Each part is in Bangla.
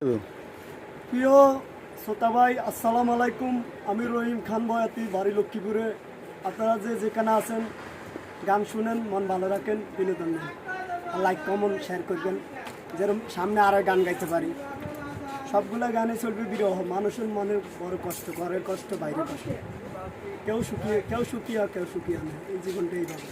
প্রিয় শ্রোতা ভাই আসসালাম আলাইকুম। আমি রহিম খান বয়াতি, বাড়ি লক্ষ্মীপুরে। আপনারা যে যেখানে আছেন, গান শুনেন, মন ভালো রাখেন, বিনোদন লাইক কমন শেয়ার করবেন। যেরকম সামনে আরও গান গাইতে পারি। সবগুলো গানে চলবে বিরহ। মানুষের মনে বড় কষ্ট, ঘরের কষ্ট, বাইরের কষ্ট। কেউ সুখী কেউ সুখী হয়, কেউ সুখী হয় না। এই জীবনটা এইভাবে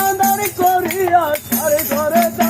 আধার করিয়া ঘরে ঘরে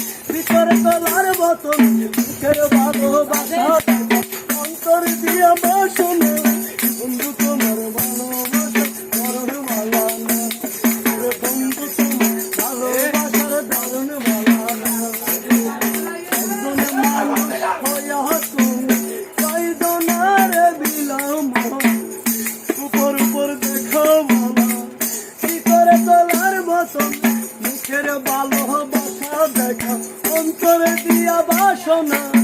তোর তোলার মতন। মুখের ভালোবাসা অন্তর দিয়ে বসুন বন্ধু, তোমার ভালোবাসা মরণ মালা তোর বন্ধু, তোমার ভালোবাসার দারুণ মালা একজন মালা হয়া তুমি কয়দনার করে দিয়া বাসনা।